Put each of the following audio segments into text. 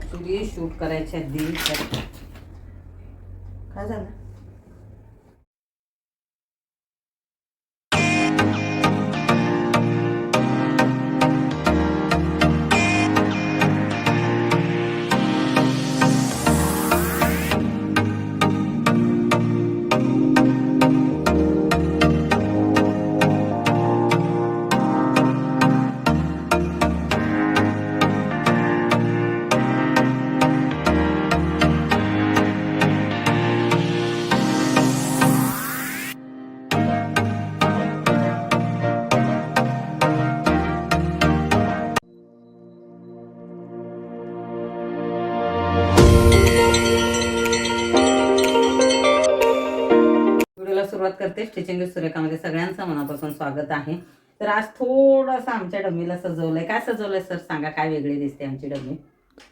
Actually shoot करायच्या आधी. तर काय झालं? करते स्टिचिंग सुरेखामध्ये सगळ्यांचं मनापासून स्वागत आहे. तर आज थोडंसं आमच्या डमीला सजवलंय. काय सजवलंय सर? सांगा काय वेगळी दिसते आमची डमी?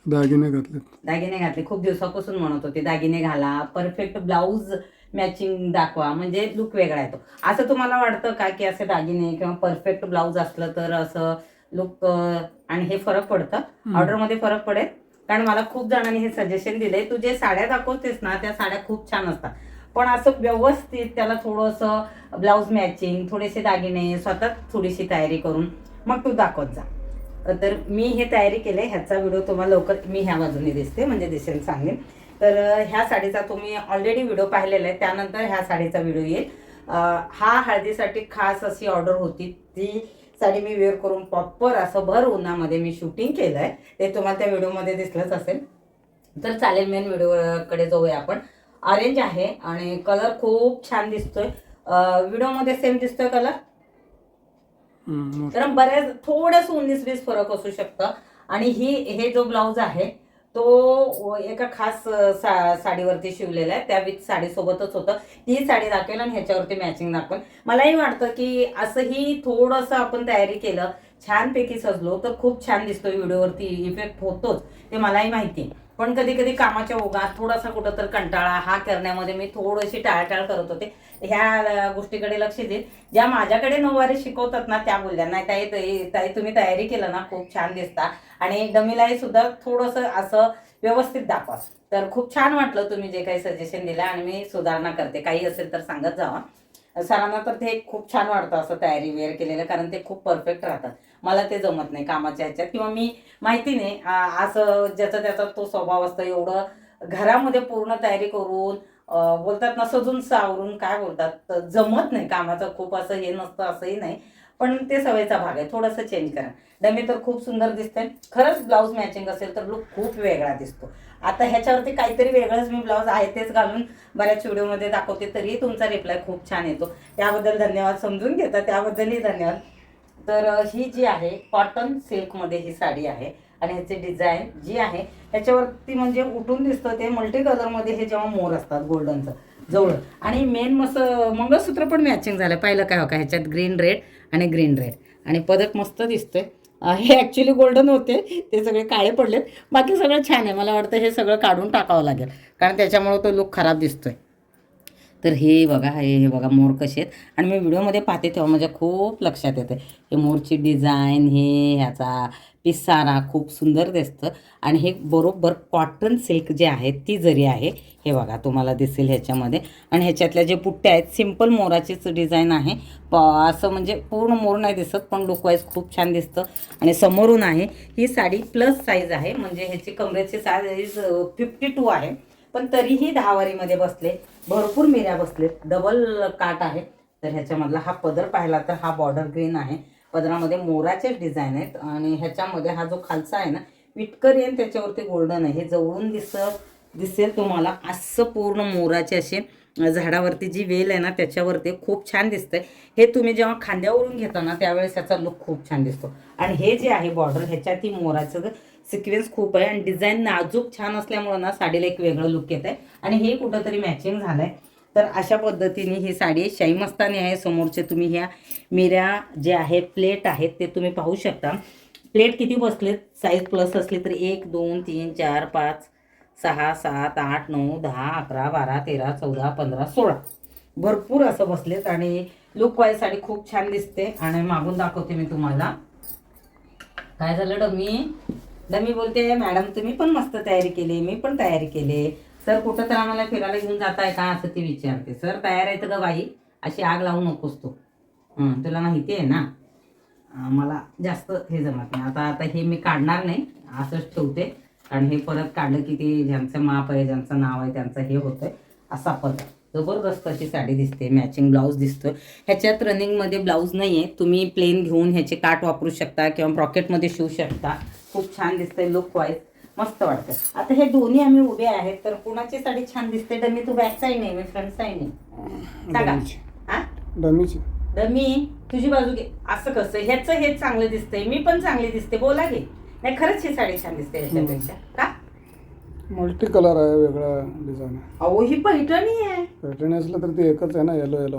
दागिने घातलेत. दागिने घातले. खूप दिवसापासून म्हणत होते दागिने घाला परफेक्ट ब्लाऊज मॅचिंग दाखवा. म्हणजे लुक वेगळा येतो. असं तुम्हाला वाटतं का की असे दागिने किंवा परफेक्ट ब्लाऊज असलं तर असं लुक आणि हे फरक पडतं? ऑर्डरमध्ये फरक पडेल? कारण मला खूप जणांनी हे सजेशन दिले तू जे साड्या दाखवतेस ना त्या साड्या खूप छान असतात. पण असं व्यवस्थित त्याला थोडंसं ब्लाऊज मॅचिंग थोडेसे दागिने स्वतः थोडीशी तयारी करून मग तू दाखवत जा. तर मी हे तयारी केले ह्याचा व्हिडिओ तुम्हाला लवकर मी ह्या बाजूने दिसते म्हणजे दिसेल सांगेन तर ह्या साडीचा तुम्ही ऑलरेडी व्हिडिओ पाहिलेला आहे त्यानंतर ह्या साडीचा व्हिडिओ येईल. हा हळदीसाठी खास अशी ऑर्डर होती ती साडी मी वेअर करून प्रॉपर असं भर उन्हामध्ये मी शूटिंग केलं आहे ते तुम्हाला त्या व्हिडिओमध्ये दिसलंच असेल. तर चालेल मेन व्हिडिओकडे जाऊया आपण. ऑरेंज आहे आणि कलर खूप छान दिसतोय. व्हिडिओमध्ये सेम दिसतोय कलर कारण बऱ्याच थोडंसं उन्नीस वीस फरक असू शकतं. आणि ही हे जो ब्लाऊज आहे तो एका खास सा साडीवरती शिवलेला आहे. त्या विथ साडीसोबतच होतं. ती साडी दाखवेल आणि ह्याच्यावरती मॅचिंग दाखवेल. मलाही वाटतं की असंही थोडंसं आपण तयारी केलं छानपैकी सजलो तर खूप छान दिसतोय व्हिडिओवरती इफेक्ट होतोच. ते मलाही माहिती आहे. पण कधी कधी कामाच्या ओघात थोडासा कुठं तर कंटाळा हा करण्यामध्ये मी थोडीशी टाळटाळ करत होते. ह्या गोष्टीकडे लक्ष देत. ज्या माझ्याकडे नऊवारी शिकवतात ना त्या बोलल्या नाही ताई ताई- तुम्ही तयारी केलं ना खूप छान दिसता. आणि डमीलाही सुद्धा थोडंसं असं व्यवस्थित दाखवा. तर खूप छान वाटलं तुम्ही जे काही सजेशन दिलं आणि मी सुधारणा करते. काही असेल तर सांगत जावा. सरांना तर ते खूप छान वाटतं असं तयारी वेअर केलेलं कारण ते खूप परफेक्ट राहतात. मला ते जमत नाही कामाच्या ह्याच्यात. किंवा मी माहिती नाही असं ज्याचा त्याचा तो स्वभाव असतो एवढं घरामध्ये पूर्ण तयारी करून बोलतात ना सजून सावरून काय बोलतात तर जमत नाही कामाचं खूप असं हे नसतं असंही नाही. पण ते सवयीचा भाग आहे थोडंसं चेंज करा. डमी तर खूप सुंदर दिसते खरंच ब्लाऊज मॅचिंग असेल तर लुक खूप वेगळा दिसतो. आता ह्याच्यावरती काहीतरी वेगळंच मी ब्लाऊज आहे तेच घालून बऱ्याच व्हिडिओमध्ये दाखवते तरीही तुमचा रिप्लाय खूप छान येतो. त्याबद्दल धन्यवाद समजून घेता त्याबद्दलही धन्यवाद. तर ही जी आहे कॉटन सिल्कमध्ये ही साडी आहे आणि ह्याची डिझाईन जी आहे त्याच्यावरती म्हणजे उठून दिसतं ते मल्टी कलरमध्ये हे जेव्हा मोर असतात गोल्डनचं जवळ. आणि मेन मस्त मंगळसूत्र पण मॅचिंग झालं. पाहिलं काय हो का ह्याच्यात ग्रीन रेड आणि ग्रीन रेड आणि पदक मस्त दिसतंय. हे ॲक्च्युली गोल्डन होते. ते सगळे काळे पडलेत. बाकी सगळं छान आहे. मला वाटतं हे सगळं काढून टाकावं लागेल. कारण त्याच्यामुळे तो लुक खराब दिसतोय. तर हे बघा हे हे बघा मोर कसे आहेत. आणि मी व्हिडिओमध्ये पाहते तेव्हा माझ्या खूप लक्षात येते. हे मोरची डिझाईन हे ह्याचा पिसारा खूप सुंदर दिसतं. आणि हे बरोबर कॉटन सिल्क जे आहे ती जरी आहे हे बघा तुम्हाला दिसेल ह्याच्यामध्ये. आणि ह्याच्यातल्या जे पुट्ट्या आहेत सिंपल मोराचीच डिझाईन आहे. प असं म्हणजे पूर्ण मोर नाही दिसत पण लुकवाईज खूप छान दिसतं. आणि समोरून आहे ही साडी प्लस साईज आहे. म्हणजे ह्याची कमरेची साईज फिफ्टी टू आहे. पण तरीही दहावारीमध्ये बसले. भरपूर मिऱ्या बसलेत. डबल काट आहे. तर ह्याच्यामधला हा पदर पाहिला तर हा बॉर्डर ग्रीन आहे. पदरामध्ये मोराचेच डिझाईन आहेत. आणि ह्याच्यामध्ये हा जो खालचा आहे ना विटकर येईन त्याच्यावरती गोल्डन आहे. हे जवळून दिस दिसेल तुम्हाला. असं पूर्ण मोराचे असे झाडावरती जी वेल आहे ना त्याच्यावरती खूप छान दिसतंय. हे तुम्ही जेव्हा खांद्यावरून घेता ना त्यावेळेस ह्याचा लुक खूप छान दिसतो. आणि हे जे आहे बॉर्डर ह्याच्यातही मोराचं सिक्वेन्स खूप आहे आणि डिझाईन नाजूक छान असल्यामुळं ना साडीला एक वेगळं लुक येत आहे आणि हे कुठंतरी मॅचिंग झालं आहे तर अशा पद्धतीने ही साडी शाई मस्तानी आहे. समोरचे तुम्ही ह्या मिऱ्या जे आहेत प्लेट आहेत ते तुम्ही पाहू शकता. प्लेट किती बसलेत? साईज प्लस असली तर एक दोन तीन चार पाच सहा सात आठ नऊ दहा अकरा बारा तेरा चौदा पंधरा सोळा. भरपूर असं बसलेत आणि लुक वाईज साडी खूप छान दिसते. आणि मागून दाखवते मी तुम्हाला. काय झालं डमी? डमी बोलते मॅडम तुम्ही पण मस्त तयारी केली मी पण तयारी केली. सर कुठं तर आम्हाला फिरायला घेऊन जाताय का? असं ती विचारते. सर तयार आहे तर का बाई. अशी आग लावू नकोस तू. तुला माहिती आहे ना मला जास्त हे जमत नाही. आता आता हे मी काढणार नाही असंच ठेवते. कारण हे परत काढलं की ते ज्यांचं माप आहे ज्यांचं नाव आहे त्यांचं हे होतंय असा पदर जबरदस्त अशी साडी दिसते मॅचिंग ब्लाऊज दिसतोय. ह्याच्यात रनिंगमध्ये ब्लाऊज नाही आहे तुम्ही प्लेन घेऊन ह्याचे काट वापरू शकता किंवा ब्रॉकेटमध्ये शिवू शकता. खूप छान दिसतंय लुक वाईज मस्त वाटतं आता हे दोन्ही आम्ही उभे आहेत तर कुणाची साडी छान दिसते डमी तू बॅक साईड नाही मी फ्रंट साईड नाही सांगा. हा डमीची. डमी तुझी बाजू घे. असं कसं? ह्याचं हे चांगलं दिसतंय मी पण चांगली दिसते. बोला घे नाही खरंच ही साडी छान दिसते ह्याच्यापेक्षा. का? मल्टी कलर आहे वेगळा डिझाईन अहो ही पैठणी आहे. पॅटर्न असलं तर ते एकच आहे ना येलो येलो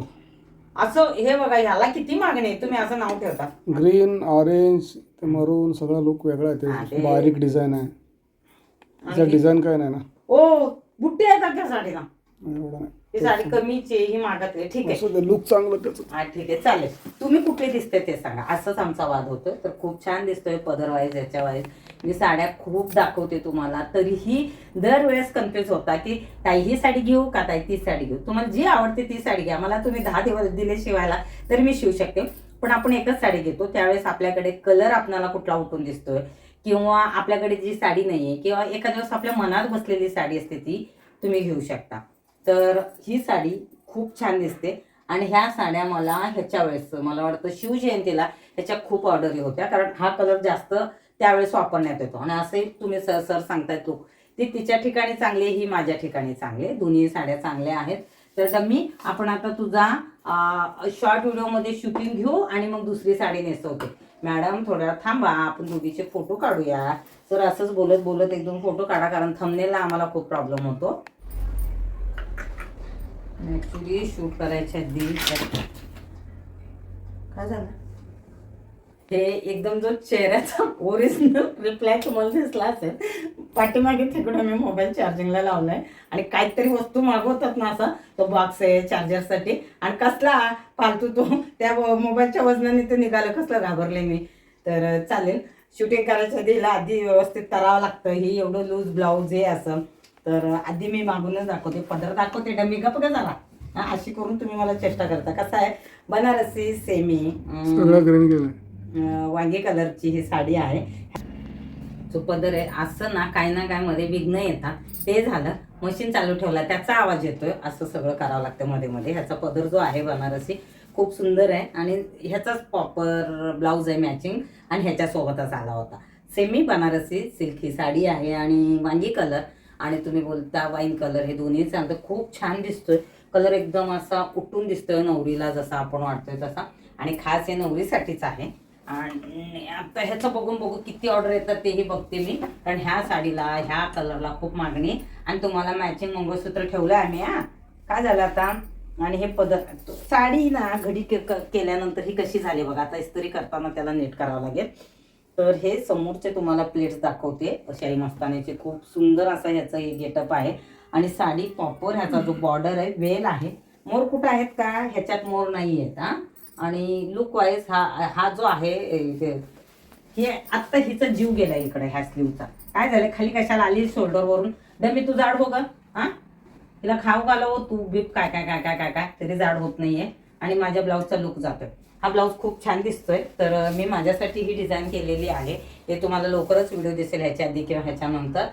असं हे बघा ह्याला किती मागणी आहे? तुम्ही असं नाव ठेवता. ग्रीन ऑरेंज ते मरून सगळा लुक वेगळा आहे ते ते- बारीक डिझाईन आहे. त्याचा आणि- डिझाईन काय नाही ना. ओ बुट्टी आहेत अख्ख्या साडीला. एवढं नाही. ही साडी कमीची आहे, ही मागातली. आहे. ठीक आहे. असं लुक चांगलं त्याचं. हा ठीक आहे. चालेल. तुम्ही कुठले दिसते ते सांगा. असंच आमचा वाद होतो तर खूप छान दिसतोय पदर वाईज याच्या वाईज मी साड्या खूप दाखवते तुम्हाला. तरीही दरवेळेस कन्फ्युज होता की ताई ही साडी घेऊ का? ताई ती साडी घेऊ. तुम्हाला जी आवडते ती साडी घ्या. मला तुम्ही दहा दिवस दिले शिवायला तर मी शिवू शकते. पण आपण एकच साडी घेतो. त्यावेळेस आपल्याकडे कलर आपल्याला कुठला उठून दिसतोय किंवा आपल्याकडे जी साडी नाहीये किंवा एखाद्या दिवस आपल्या मनात बसलेली साडी असते ती तुम्ही घेऊ शकता. तर ही साडी खूप छान दिसते. आणि ह्या साड्या मला ह्याच्या वेळेस मला वाटतं शिवजयंतीला ह्याच्या खूप ऑर्डरी होत्या. कारण हा कलर जास्त त्यावेळेस वापरण्यात येतो. आणि असे तुम्ही सर सर सांगताय तू ती तिच्या ठिकाणी चांगली आहे, ही माझ्या ठिकाणी चांगली दोन्ही साड्या चांगल्या आहेत. तर मी आपण आता तुझा शॉर्ट व्हिडिओमध्ये शूटिंग घेऊ आणि मग दुसरी साडी नेसवते. मॅडम थोड्या थांबा आपण दोघीचे फोटो काढूया. सर असंच बोलत बोलत एक दोन फोटो काढा कारण थंबनेलला आम्हाला खूप प्रॉब्लेम होतो. ॲक्च्युली शूट करायच्या आधी. काय झालं? हे एकदम जो चेहऱ्याचा ओरिजिनल रिप्लाय तुम्हाला दिसला असेल पाठीमागे तिकडे मी मोबाईल चार्जिंगला लावलाय. आणि काहीतरी वस्तू मागवतात ना असा तो बॉक्स आहे चार्जरसाठी आणि कसला फालतू तो त्या मोबाईलच्या वजनाने ते निघालं कसलं घाबरले मी. तर चालेल. शूटिंग करायच्या आधी आधी व्यवस्थित करावं लागतं. ही एवढं लूज ब्लाऊज हे असं. तर आधी मी मागूनच दाखवते. पदर दाखवते. डमी गप जरा. हा अशी करून तुम्ही मला चेष्टा करता. कसं आहे? बनारसी सेमी सगळं गेलं अं, वांगी कलरची ही साडी आहे. जो पदर आहे असं ना काय ना काय मध्ये विघ्न येतात. ते झालं. मशीन चालू ठेवला. त्याचा आवाज येतोय. असं सगळं करावं लागतं मध्ये मध्ये. ह्याचा पदर जो आहे बनारसी खूप सुंदर आहे. आणि ह्याचाच प्रॉपर ब्लाऊज आहे मॅचिंग आणि ह्याच्यासोबतच आला होता. सेमी बनारसी सिल्की साडी आहे. आणि वांगी कलर आणि तुम्ही बोलता वाईन कलर हे दोन्ही चांगलं खूप छान दिसतोय. कलर एकदम असा उठून दिसतोय नवरीला जसा आपण वाटतोय तसा. आणि खास हे नवरीसाठीच आहे. आणि आता ह्याचं बघून बघू किती ऑर्डर येतात तेही बघते मी. कारण ह्या साडीला ह्या कलरला खूप मागणी. आणि तुम्हाला मॅचिंग मंगळसूत्र ठेवलं आम्ही हा. काय झालं आता? आणि हे पद साडी ना घडी के- केल्यानंतर ही कशी झाली बघा. आता इस्त्री करताना त्याला नीट करावं लागेल. तर हे समोरचे तुम्हाला प्लेट्स दाखवते. शाही मस्तान्याचे खूप सुंदर असा ह्याचा हे गेटअप आहे. आणि साडी प्रॉपर ह्याचा जो बॉर्डर आहे वेल आहे. मोर कुठं आहेत का? ह्याच्यात मोर नाही आहेत हा? आणि लुक वाईज हा हा जो आहे हे आत्ता हिचा जीव गेला इकडे ह्या स्लीवचा काय झालं? खाली कशाला आली शोल्डरवरून डमी तू जाड हो ग हिला खाऊ घालावं तू बीप काय काय काय काय काय काय तरी जाड होत नाहीये. आणि माझ्या ब्लाऊजचा लुक जातोय. हा ब्लाऊज खूप छान दिसतोय. तर मी माझ्यासाठी ही डिझाईन केलेली आहे. ते तुम्हाला लवकरच व्हिडिओ दिसेल ह्याच्या आधी किंवा ह्याच्यानंतर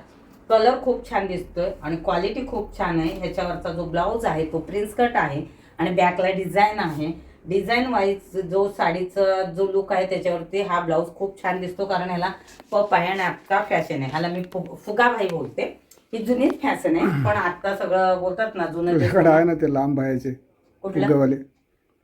कलर खूप छान दिसतोय आणि क्वालिटी खूप छान आहे. ह्याच्यावरचा जो ब्लाऊज आहे तो प्रिन्स कट आहे आणि बॅकला डिझाईन आहे. डिझाईन वाईज जो साडीचा जो लुक आहे त्याच्यावरती हा ब्लाऊज खूप छान दिसतो कारण ह्याला पप आहे आणि आता फॅशन आहे. ह्याला मी फु- फुगाभाई बोलते. ही जुनीच फॅशन आहे पण आता सगळं बोलतात ना जुनं आहे ना ते लांब बायाचे कुठलं?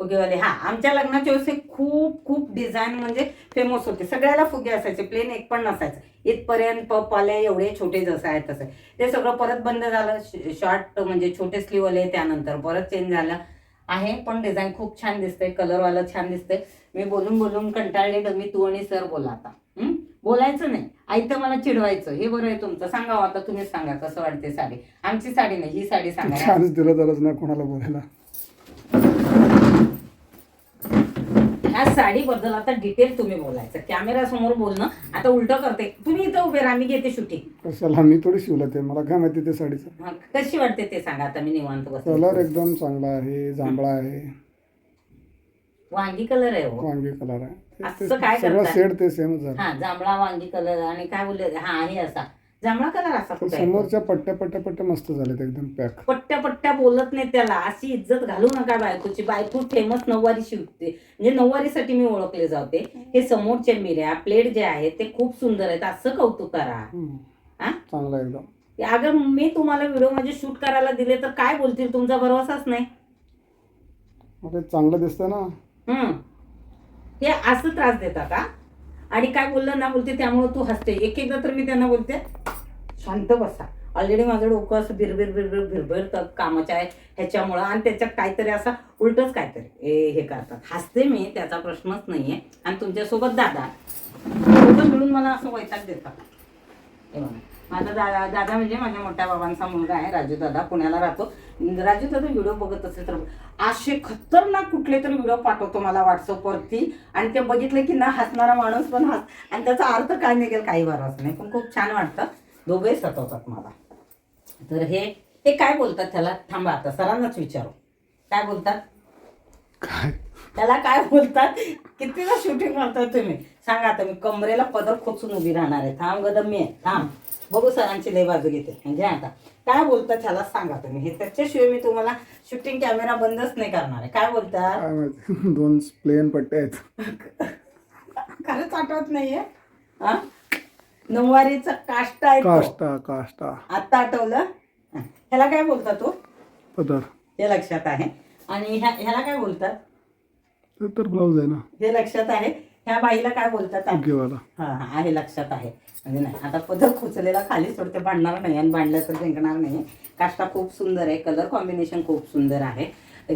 फुगेवाले. हा आमच्या लग्नाच्या वेळेस खूप खूप डिझाईन म्हणजे फेमस होते. सगळ्याला फुगे असायचे प्लेन एक पण नसायचं. इथपर्यंत पप आले एवढे छोटे जसं आहे तसं. ते सगळं परत बंद झालं. शॉर्ट म्हणजे छोटे स्लीव आले त्यानंतर परत चेंज झालं. आहे पण डिझाईन खूप छान दिसते कलरवाला छान दिसते मी बोलून बोलून कंटाळले डमी तू आणि सर बोला आता. बोलायचं नाही. आई तर मला चिडवायचं. हे बरं आहे तुमचं. सांगा आता तुम्हीच सांगा. कसं वाटते साडी? आमची साडी नाही. ही साडी सांगा. दिलं ना कोणाला बोलायला. ह्या साडीबद्दल आता डिटेल तुम्ही बोलायचं. कॅमेरा समोर बोलणं आता उलट करते. तुम्ही इथं उभे राहा मी घेते शूटिंग कशाला? मी थोडी शिवलं ते मला काय माहिती ते साडीचं? कशी वाटते ते सांगा आता मी निवांत कलर बस एकदम चांगला आहे जांभळा आहे. वांगी कलर आहे हो. वांगी कलर आहे. ते- असं काय ते सगळं करताय? सेट ते सेमच झालं. हा जांभळा वांगी कलर आणि काय बोलले? हा आहे असा. जांभळा कलर असा तर कुठे आहे? समोरच्या पट्ट्या पट्ट्या पट्ट्या मस्त झाल्यात एकदम पॅक. पट्ट्या पट्ट्या बोलत नाही त्याला. अशी इज्जत घालू नका बायकोची. बायको फेमस नऊवारी शिवते म्हणजे नऊवारीसाठी मी ओळखले जाते. हे समोरचे मिऱ्या प्लेट जे आहेत ते खूप सुंदर आहेत. असं कौतुक करा. हा? चांगला एकदम. अगं मी तुम्हाला व्हिडिओ म्हणजे शूट करायला दिले तर काय बोलतील? तुमचा भरवसाच नाही. मग ते चांगलं दिसतं ना. हम्म. हे असं त्रास देता का आणि काय बोललं ना बोलते त्यामुळे तू हसते. एक एकदा तर मी त्यांना बोलते शांत बसा. ऑलरेडी माझं डोकं असं बिरबिर बिरबिर बिरबिर कामाच्या आहे ह्याच्यामुळं. आणि त्याच्यात काहीतरी असं उलटच काहीतरी. ए हे करतात. हसते मी त्याचा प्रश्नच नाहीये. आणि तुमच्यासोबत दादा. मिळून मला असं वैताग देतात. माझा दादा दादा म्हणजे माझ्या मोठ्या बाबांचा मुलगा आहे राजू दादा. पुण्याला राहतो. राजू दादा व्हिडिओ बघत असेल तर असे खतरनाक कुठले तरी व्हिडिओ पाठवतो मला व्हॉट्सअपवरती आणि ते बघितलं की ना हसणारा माणूस पण हस आणि त्याचा अर्थ काय निघेल काही भरोसा नाही. पण खूप छान वाटतं. दोघंही सतवतात मला. तर हे हे काय बोलतात त्याला? थांबा आता सरांनाच विचारू. काय बोलतात? काय? त्याला काय बोलतात? कितीदा शूटिंग करताय तुम्ही? सांगा आता मी कमरेला पदर खोचून उभी राहणार आहे. थांब गदम मी आहे. थांब. बघू सरांची लय बाजू घेते. म्हणजे आता काय बोलतात त्याला सांगा तुम्ही. हे त्याच्याशिवाय मी तुम्हाला शूटिंग कॅमेरा बंदच नाही करणार आहे. काय बोलतात काय माहिती. दोन प्लेन पट्ट्या आहेत. खरंच आठवत नाहीये? हा? नऊवारीचा काष्ट आहे तो. काष्टा काष्टा. आत्ता आठवलं? हा. ह्याला काय बोलतात तो? पदर. हे लक्षात आहे. आणि ह्या ह्याला काय बोलतात? ते तर ब्लाऊज आहे ना. हे लक्षात आहे. ह्या बाईला काय बोलतात हा हा आहे लक्षात आहे. म्हणजे नाही आता पदर खुचलेला खाली सोडते भांडणार नाही आणि भांडलं तर जिंकणार नाही. काष्टा खूप सुंदर आहे कलर कॉम्बिनेशन खूप सुंदर आहे.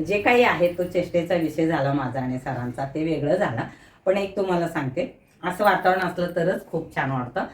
जे काही आहे तो चेष्टेचा विषय झाला माझा आणि सरांचा ते वेगळं झाला. पण एक तुम्हाला सांगते असं वातावरण असलं तरच खूप छान वाटतं.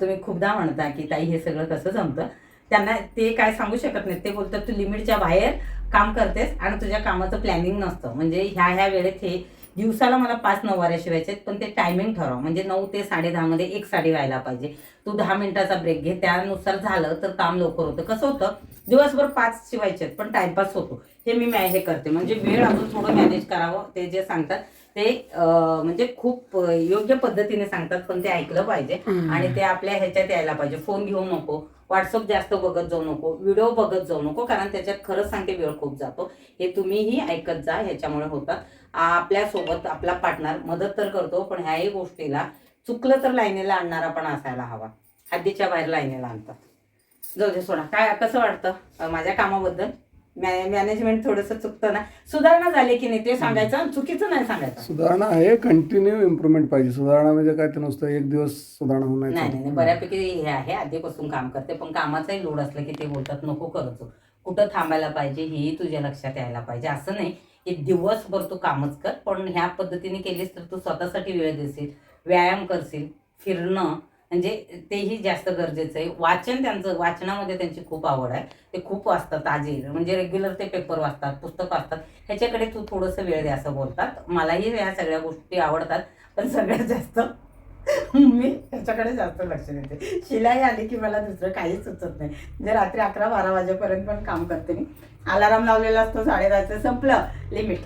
तुम्ही खूपदा म्हणता की ताई हे सगळं कसं जमतं? त्यांना ते काय सांगू शकत नाहीत. ते बोलतात तू लिमिटच्या बाहेर काम करतेस आणि तुझ्या कामाचं प्लॅनिंग नसतं. म्हणजे ह्या ह्या वेळेत हे दिवसाला मला पाच नऊवाऱ्या शिवायचे आहेत, पण ते टायमिंग ठरव. म्हणजे नऊ ते साडे मध्ये एक साडी व्हायला पाहिजे. तू दहा मिनिटाचा ब्रेक घे. त्यानुसार झालं तर काम लवकर होतं. कसं होतं? दिवसभर पाच शिवायचे आहेत पण टाइमपास होतो. हे मी मॅ हे करते. म्हणजे वेळ अजून थोडं मॅनेज करावं. ते जे सांगतात ते म्हणजे खूप योग्य पद्धतीने सांगतात पण ते ऐकलं पाहिजे. आणि ते आपल्या ह्याच्यात यायला पाहिजे. फोन घेऊ नको. व्हॉट्सअप जास्त बघत जाऊ नको व्हिडिओ बघत जाऊ नको कारण त्याच्यात खरंच सांगते वेळ खूप जातो. हे तुम्हीही ऐकत जा ह्याच्यामुळे होतात. आपल्यासोबत आपला पार्टनर मदत तर करतो पण ह्याही गोष्टीला चुकलं तर लाईनीला आणणारा पण असायला हवा. हद्दीच्या बाहेर लाईनीला आणतात. जाऊ दे सोडा. काय कसं वाटतं माझ्या कामाबद्दल? मॅनेजमेंट थोडंसं चुकतं ना. सुधारणा झाली की नाही ते सांगायचं आणि चुकीचं नाही सांगायचं. सुधारणा आहे कंटिन्यू इम्प्रुव्हमेंट पाहिजे. सुधारणा म्हणजे काय ते नुसतं एक दिवस सुधारणा होऊन नाही नाही. बऱ्यापैकी हे आहे. आधीपासून काम करते पण कामाचाही लोड असलं की ते बोलतात नको करत. कुठं थांबायला पाहिजे हेही तुझ्या लक्षात यायला पाहिजे. असं नाही की दिवसभर तू कामच कर पण ह्या पद्धतीने केलीस तर तू स्वतःसाठी वेळ देशील व्यायाम करशील फिरणं म्हणजे तेही जास्त गरजेचं आहे. वाचन त्यांचं वाचनामध्ये त्यांची खूप आवड आहे. ते खूप वाचतात आजी म्हणजे रेग्युलर ते पेपर वाचतात पुस्तक वाचतात. ह्याच्याकडे तू थोडंसं वेळ द्या असं बोलतात. मलाही ह्या सगळ्या गोष्टी आवडतात पण सगळ्यात जास्त मी ह्याच्याकडे जास्त लक्ष देते. शिलाई आली की मला दुसरं काहीच सुचत नाही. म्हणजे रात्री अकरा बारा वाजेपर्यंत पण काम करते मी. अलाराम लावलेला असतो साडेदहाचं संपलं लिमिट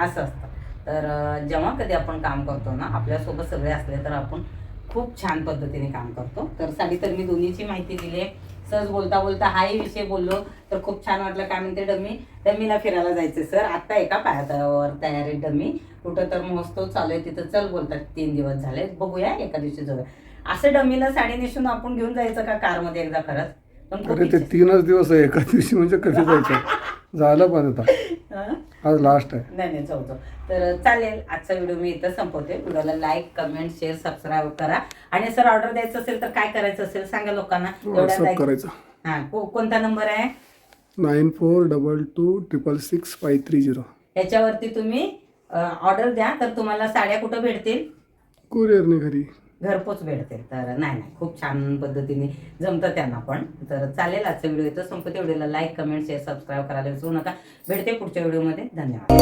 असं असतं. तर जेव्हा कधी आपण काम करतो ना आपल्यासोबत सगळे असले तर आपण खूप छान पद्धतीने काम करतो. तर साडी तर मी दोन्हीची माहिती दिली आहे सहज बोलता बोलता हाही विषय बोललो तर खूप छान वाटलं. काय म्हणते डमी? डमीला फिरायला जायचं सर. आत्ता एका पायावर तयारी डमी. कुठं तर महोत्सव चालू आहे तिथं चल बोलतात. तीन दिवस झाले. बघूया एका दिवशी जाऊया. असं डमीला साडी नेसून आपण घेऊन जायचं का कारमध्ये एकदा खरंच? पण आहे. तीनच दिवस आहे. एका दिवशी म्हणजे कधी जायचं? झालं पण आता? आज लास्ट आहे. नाही नाही जाऊ जाऊ. तर चालेल आजचा व्हिडिओ मी इथं संपवते. व्हिडिओला लाईक कमेंट शेअर सबस्क्राईब करा. आणि सर ऑर्डर द्यायचं असेल तर काय करायचं असेल सांगा लोकांना. व्हॉट्सअप करायचं. हा को- कोणता नंबर आहे? Nine four double two triple six five three zero. याच्यावरती तुम्ही ऑर्डर द्या. तर तुम्हाला साड्या कुठं भेटतील? कुरिअरने घरी. घरपोच भेटते. तर नाही नाही खूप छान पद्धतीने जमतं त्यांना पण. तर चालेल आजचा व्हिडिओ येतो संपते. व्हिडिओला लाईक कमेंट शेअर सबस्क्राईब करायला विसरू नका. भेटते पुढच्या व्हिडिओमध्ये. धन्यवाद.